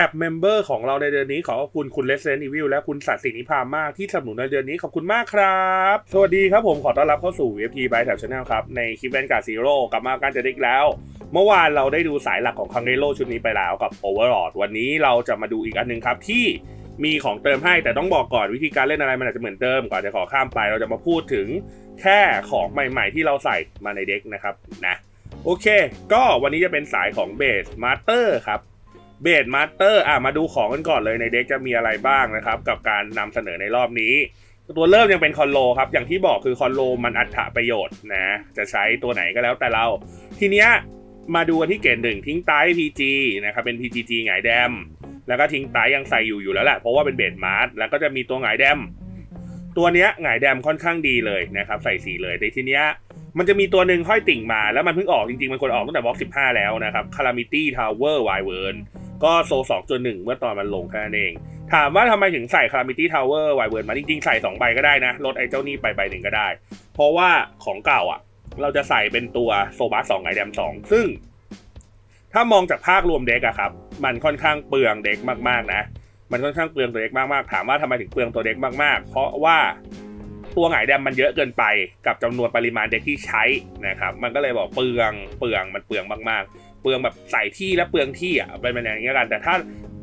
ท็บเมมเบอร์ของเราในเดือนนี้ขอขอบคุณคุณ Resident Evil และคุณสัตสินิพามากที่สนับสนุนในเดือนนี้ขอบคุณมากครับ สวัสดีครับผมขอต้อนรับเข้าสู่ FT by Tab Channel ครับ ในคลิปแวนการ์ซีโร่กลับมาการจะได้อีกแล้ว เมื่อวานเราได้ดูสายหลักของคังเ e โ o ชุดนี้ไปแล้วกับ Overlord วันนี้เราจะมาดูอีกอันหนึงครับที่มีของเติมให้แต่ต้องบอกก่อนวิธีการเล่นอะไรมันอาจจะเหมือนเดิมก่อนจะขอข้ามไปเราจะมาพูดถึงแค่ของใหม่ ๆ ที่เราใส่มาในเด็กนะครับนะโอเค ก็วันนี้จะเป็นสายของเบสมาสเตอร์ครับ เบสมาสเตอร์อะมาดูของกันก่อนเลยในเด็กจะมีอะไรบ้างนะครับ กับการนำเสนอในรอบนี้ ตัวเริ่มยังเป็นคอนโลครับ อย่างที่บอกคือคอนโลมันอัตถประโยชน์นะ จะใช้ตัวไหนก็แล้วแต่เรา ทีเนี้ยมาดูกันที่เกณฑ์หนึ่งทิ้งไต PG นะครับเป็น PGG หงายแดม แล้วก็ทิ้งไตยังใส่อยู่อยู่แล้วแหละเพราะว่าเป็นเบสมาร์แล้วก็จะมีตัวหงายแดม ตัวเนี้ยหงายแดมค่อนข้างดีเลยนะครับใส่สีเลยแต่ทีเนี้ยมันจะมีตัวหนึ่งห้อยติ่งมาแล้วมันเพิ่งออกจริงๆ มันควรออกตั้งแต่บล็อก15 แล้วนะครับ Calamity Tower w y v e r n ก็โซ2.1เมื่อตอนมันลงแค่นั้นเอง ถามว่าทำไมถึงใส่ Calamity Tower w y v e r n มาจริงๆ ใส่ 2 ใบก็ได้นะลดไอ้เจ้านี่ไปใบหนึ่งก็ได้ เพราะว่าของเก่าอะ เราจะใส่เป็นตัวโซบัส2ไงแดม2ซึ่ง ถ้ามองจากภาครวมเด็กอะครับ มันค่อนข้างเปลืองเด็กมากๆนะ มันค่อนข้างเปลืองตัวเด็กมากๆถามว่าทำไมถึงเปลืองตัวเด็กมากๆ เพราะว่าตัวหงายแดมมันเยอะเกินไปกับจำนวนปริมาณเด็กที่ใช้นะครับ มันก็เลยบอกเปลืองเปลืองมันเปลืองมากๆ เปลืองแบบใส่ที่และเปลืองที่อะเป็นแบบอย่างเงี้ยกัน แต่ถ้า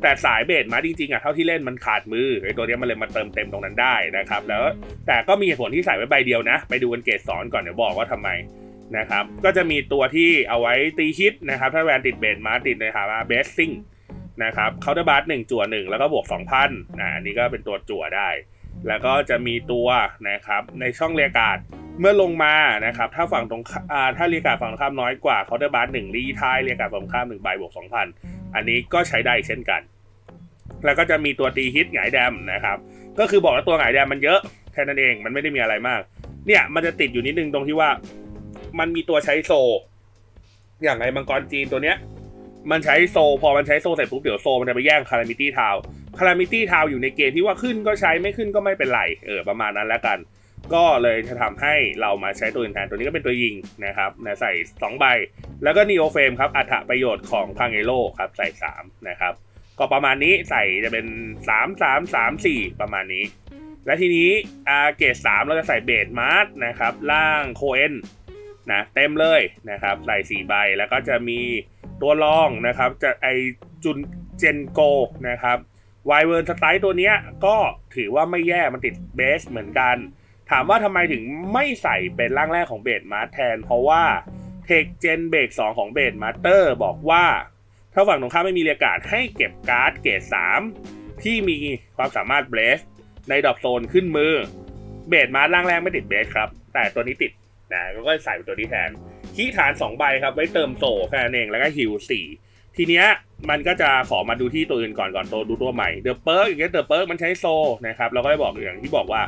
แต่สายเบสมาจริงๆอะเท่าที่เล่นมันขาดมือไอ้ตัวเนี้มันเลยมาเติมเต็มตรงนั้นได้นะครับ แล้วแต่ก็มีเหตุผลที่ใส่ไว้ใบเดียวนะ ไปดูกันเกรดสอนก่อนเดี๋ยวบอกว่าทำไมนะครับ ก็จะมีตัวที่เอาไว้ตีฮิตนะครับ ถ้าแวนติดเบสมาติดในฐานะเบสซิ่งนะครับเคาน์เตอร์บาร์หนึ่งจั่วหนึ่งแล้วก็บวก2,000นะอันนี้ก็เป็นตัวจั่วได้ แล้วก็จะมีตัวนะครับในช่องเรียกการ เมื่อลงมานะครับ ถ้าฝั่งตรงข้าอ่าถ้าเรียกการฝั่งตรงข้ามน้อยกว่าเคาน์เตอร์บาร์หนึ่งรีทายเรียกการฝั่งตรงข้ามหนึ่งใบบวก2,000อันนี้ก็ใช้ได้เช่นกัน แล้วก็จะมีตัวตีฮิตหงายแดมนะครับ ก็คือบอกว่าตัวหงายแดมมันเยอะแค่นั้นเองมันไม่ได้มีอะไรมาก เนี่ยมันจะติดอยู่นิดนึงตรงที่ว่ามันมีตัวใช้โซ อย่างไอ้มังกรจีนตัวเนี้ย มันใช้โซ พอมันใช้โซเสร็จปุ๊บเดี๋ยวโซมันจะไปแย่งคารามิตี้ทาวคารามิตี้ทาวอยู่ในเกณฑ์ที่ว่าขึ้นก็ใช้ไม่ขึ้นก็ไม่เป็นไร เออประมาณนั้นแล้วกัน ก็เลยจะทำให้เรามาใช้ตัวอื่นแทนตัวนี้ก็เป็นตัวยิงนะครับนะใส่ 2 ใบ แล้วก็นีโอเฟมครับอัฐประโยชน์ของพังเอโลครับใส่ 3 นะครับ ก็ประมาณนี้ใส่จะเป็น 3 3 3 4 ประมาณนี้ และทีนี้อาเกต3เราจะใส่เบสมาร์ทนะครับล่างโคเอนนะเต็มเลยนะครับใส่4ใบแล้วก็จะมีตัวรองนะครับจะไอจุนเจนโกนะครับไวเวิร์นสไตล์ตัวนี้ก็ถือว่าไม่แย่มันติดเบสเหมือนกัน ถามว่าทำไมถึงไม่ใส่เป็นร่างแรกของเบสมาร์ทแทน เพราะว่าเทคเจนเบรก2ของเบสมาสเตอร์บอกว่า ถ้าฝั่งตรงข้ามไม่มีเรียการให้เก็บการ์ดเกรด3 ที่มีความสามารถเบสในดรอปโซนขึ้นมือ เบสมาร์ทร่างแรกไม่ติดเบสครับ แต่ตัวนี้ติดนะก็ใส่เป็นตัวนี้แทนคีย์ฐาน2ใบครับไว้เติมโซแค่นั้นเองแล้วก็ฮิล4ทีเนี้ยมันก็จะขอมาดูที่ตัวอื่นก่อนก่อนตัวดูตัวใหม่เดอะเปิร์กอย่างเงี้ยเดอะเปิร์กมันใช้โซนะครับเราก็ได้บอกอย่างที่บอกว่า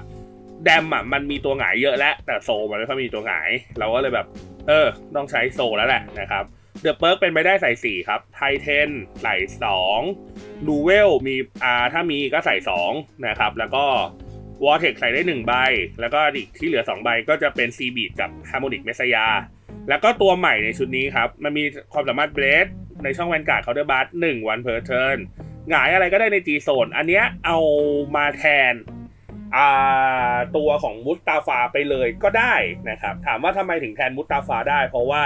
แดมอะมันมีตัวหงายเยอะแล้ว แต่โซมันไม่ค่อยมีตัวหงาย เราก็เลยแบบ เออ ต้องใช้โซแล้วแหละนะครับเดอะเปิร์กเป็นไปได้ใส่4ครับไทเทนใส่2ดูเวลมีอ่าถ้ามีก็ใส่2นะครับ แล้วก็วอร์เทคใส่ได้1ใบ แล้วก็อีกที่เหลือ2ใบก็จะเป็นซีบีดกับฮาร์โมนิกเมสยา แล้วก็ตัวใหม่ในชุดนี้ครับ มันมีความสามารถเบรดในช่องแวนการ์ดเคาน์เตอร์บัสหนึ่งวันเพอร์เทิร์นหงายอะไรก็ได้ในจีโซนอันเนี้ยเอามาแทน ตัวของมุสตาฟาไปเลยก็ได้นะครับ ถามว่าทำไมถึงแทนมุสตาฟาได้ เพราะว่า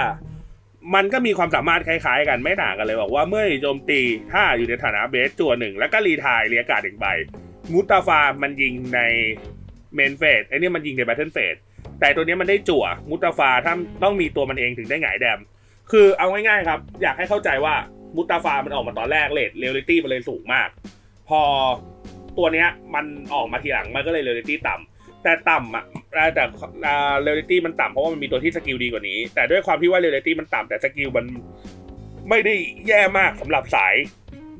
มันก็มีความสามารถคล้ายๆ กันไม่ต่างกันเลยบอกว่าเมื่อโจมตีถ้าอยู่ในฐานะเบสจั่วหนึ่งแล้วก็รีทายเรียกกาดหนึ่งใบมุสตาฟามันยิงในเมนเฟสไอ้นี่มันยิงในแบทเทิลเฟสแต่ตัวนี้มันได้จั่วมุตาฟาถ้าต้องมีตัวมันเองถึงได้หงายแดม คือเอาง่ายๆครับ อยากให้เข้าใจว่ามุตาฟามันออกมาตอนแรกเลทเรลิตี้มันเลยสูงมาก พอ ตัวเนี้ยมันออกมาทีหลังมันก็เลยเรลิตี้ต่ำแต่ต่ำอะแต่เรลิตี้มันต่ำเพราะว่ามันมีตัวที่สกิลดีกว่านี้ แต่ด้วยความที่ว่าเรลิตี้มันต่ำแต่สกิลมันไม่ได้แย่มากสำหรับสาย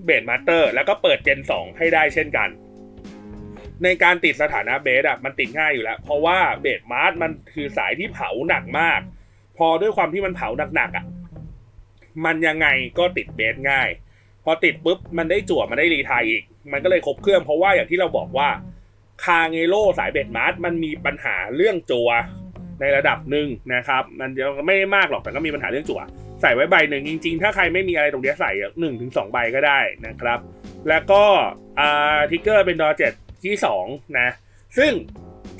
เบสมาสเตอร์ แล้วก็เปิดเจน 2 ให้ได้เช่นกัน ในการติดสถานะเบสอะมันติดง่ายอยู่แล้ว เพราะว่าเบสมาร์ทมันคือสายที่เผาหนักมาก พอด้วยความที่มันเผาหนักๆอะมันยังไงก็ติดเบสง่าย พอติดปุ๊บมันได้จั่วมันได้รีทายอีก มันก็เลยครบเครื่องเพราะว่าอย่างที่เราบอกว่าคาเงโรสายเบสมาร์ทมันมีปัญหาเรื่องจัวในระดับหนึ่งนะครับ มันยังไม่ได้มากหรอกแต่ก็มีปัญหาเรื่องจัวใส่ไว้ใบหนึ่งจริง ๆ ถ้าใครไม่มีอะไรตรงนี้ใส่หนึ่งถึงสองใบก็ได้นะครับ แล้วก็ทิกเกอร์เป็นดอเจ็ดที่สองนะซึ่ง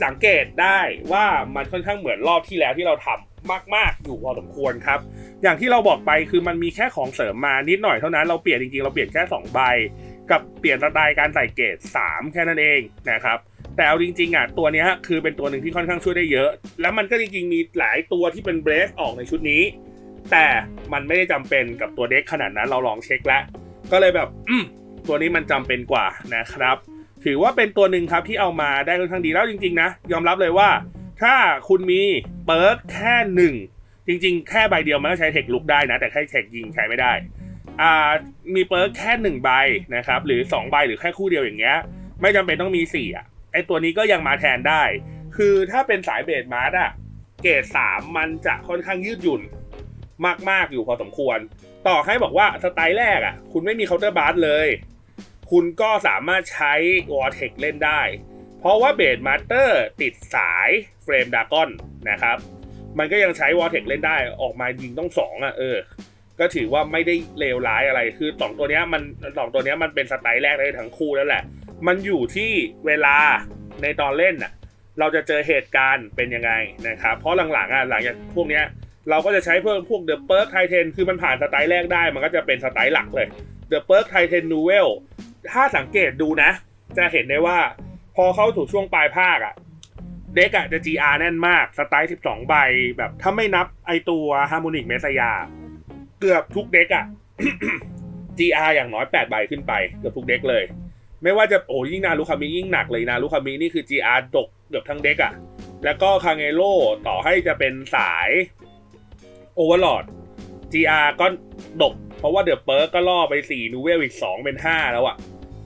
สังเกตได้ว่ามันค่อนข้างเหมือนรอบที่แล้วที่เราทำมาก ๆ อยู่พอสมควรครับ อย่างที่เราบอกไปคือมันมีแค่ของเสริมมานิดหน่อยเท่านั้นเราเปลี่ยนจริง ๆ เราเปลี่ยนแค่2ใบ กับเปลี่ยนสไตล์การใส่เกรด3 แค่นั้นเองนะครับ แต่เอาจริงๆอะตัวนี้คือเป็นตัวหนึ่งที่ค่อนข้างช่วยได้เยอะ แล้วมันก็จริงๆมีหลายตัวที่เป็นเบรสออกในชุดนี้ แต่มันไม่ได้จำเป็นกับตัวเด็กขนาดนั้นเราลองเช็คแล้ว ก็เลยแบบอืมตัวนี้มันจำเป็นกว่านะครับ ถือว่าเป็นตัวหนึ่งครับที่เอามาได้ค่อนข้างดีแล้วจริงๆนะยอมรับเลยว่า ถ้าคุณมีเปิร์กแค่หนึ่งจริงๆ แค่ใบเดียวมันก็ใช้เทคลุกได้นะ แต่แค่เทคยิงใช้ไม่ได้ อ่ามีเปิร์กแค่หนึ่งใบนะครับ หรือสองใบหรือแค่คู่เดียวอย่างเงี้ย ไม่จำเป็นต้องมีสี่อะไอตัวนี้ก็ยังมาแทนได้ คือถ้าเป็นสายเบสมาร์อะเกรดสามมันจะค่อนข้างยืดหยุ่นมาก ๆ อยู่พอสมควร ต่อให้บอกว่าสไตล์แรกอะคุณไม่มีเคาน์เตอร์บาร์เลย คุณก็สามารถใช้วอร์เทคเล่นได้ เพราะว่าเบสมาสเตอร์ติดสายเฟรมดากอนนะครับ มันก็ยังใช้วอร์เทคเล่นได้ออกมายิงต้องสองอะเออ ก็ถือว่าไม่ได้เลวร้ายอะไรคือสองตัวเนี้ยมันสองตัวเนี้ยมันเป็นสไตล์แรกได้ทั้งคู่แล้วแหละ มันอยู่ที่เวลาในตอนเล่นน่ะเราจะเจอเหตุการณ์เป็นยังไงนะครับเพราะหลังๆอะหลังจากพวกเนี้ยเราก็จะใช้เพิ่มพวกเดอะเปิร์กไทเทนคือมันผ่านสไตล์แรกได้ มันก็จะเป็นสไตล์หลักเลยเดอะเปิร์กไทเทนนูเวลถ้าสังเกตดูนะ จะเห็นได้ว่าพอเข้าถูกช่วงปลายภาคอะเด็กอะจะ GR แน่นมาก สไตล์ 12 ใบ แบบถ้าไม่นับไอตัวฮาร์โมนิกเมสยา กือบทุกเด็กอะ GR อย่างน้อย8ใบขึ้นไปเกือบทุกเด็กเลย ไม่ว่าจะโอ้ยิ่งนารุคามิยิ่งหนักเลยนารุคามินี่คือ GR ดกเกือบทั้งเด็กอะแล้วก็คาเอโร่ต่อให้จะเป็นสายโอเวอร์ลอด GR ก็ดก เพราะว่าเดอะเปิร์กก็ล่อไป4นูเวลอีก 2 เป็น 5 แล้วอะ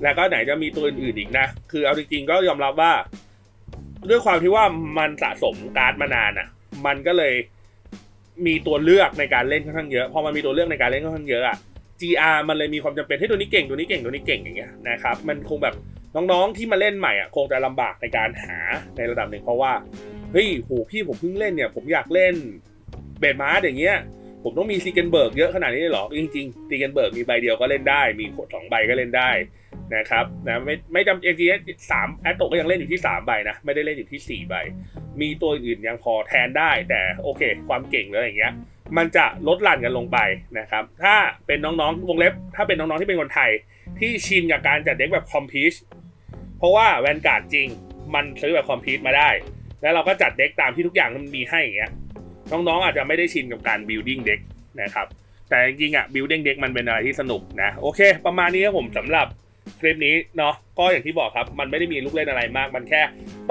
แล้วก็ไหนจะมีตัวอื่นๆอีกนะ คือเอาจริงๆก็ยอมรับว่า ด้วยความที่ว่ามันสะสมการ์ดมานานอะมันก็เลย มีตัวเลือกในการเล่นค่อนข้างเยอะ พอมันมีตัวเลือกในการเล่นค่อนข้างเยอะอะ GR มันเลยมีความจำเป็นให้ตัวนี้เก่งตัวนี้เก่งตัวนี้เก่งอย่างเงี้ยนะครับ มันคงแบบน้องๆที่มาเล่นใหม่อะคงจะลำบากในการหาในระดับหนึ่งเพราะว่าเฮ้ยโหพี่ผมเพิ่งเล่นเนี่ยผมอยากเล่นเบดมาร์อย่างเงี้ยผมต้องมีซีเกนเบิร์กเยอะขนาดนี้เลยหรอ จริงๆซีเกนเบิร์กมีใบเดียวก็เล่นได้ มีสองใบก็เล่นได้นะครับนะไม่ไม่จำจริงๆสามแอตโตก็ยังเล่นอยู่ที่สามใบนะ ไม่ได้เล่นอยู่ที่สี่ใบ มีตัวอื่นยังพอแทนได้ แต่โอเค ความเก่งหรืออะไรอย่างเงี้ย มันจะลดหลั่นกันลงไปนะครับ ถ้าเป็นน้องๆวงเล็บ ถ้าเป็นน้องๆที่เป็นคนไทย ที่ชินกับการจัดเด็กแบบคอมพิชเพราะว่าแวนการ์ดจริง มันซื้อแบบคอมพิชมาได้ แล้วเราก็จัดเด็กตามที่ทุกอย่างมันมีให้อย่างเงี้ยน้องๆอาจจะไม่ได้ชินกับการบิลดิ้งเด็กนะครับ แต่จริงๆอะบิลดิ้งเด็กมันเป็นอะไรที่สนุกนะ โอเค ประมาณนี้ครับผมสำหรับคลิปนี้เนาะ ก็อย่างที่บอกครับ มันไม่ได้มีลูกเล่นอะไรมาก มันแค่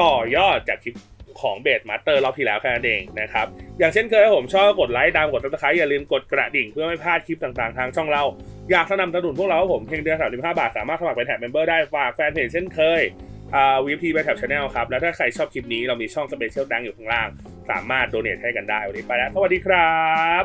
ต่อยอดจากคลิป ของเบสมาสเตอร์รอบที่แล้วแค่นั้นเองนะครับ อย่างเช่นเคยถ้าผมชอบกดไลค์ตามกดซับสไครต์อย่าลืมกดกระดิ่งเพื่อไม่พลาดคลิปต่างๆ ทางช่องเรา อยากสนับสนุนพวกเราผมเพียงเดือนสามสิบาท สามารถสมัครเป็นแท็บเมมเบอร์ได้ฝากแฟนเพจเช่นเคยอ่าวีพีไปแท็บชาแนลครับ แล้วถ้าใครชอบคลิปนี้เรามีช่องสเปเชียลดังอยู่ข้างล่าง สามารถโดเนทให้กันได้วันนี้ไปแล้วสวัสดีครับ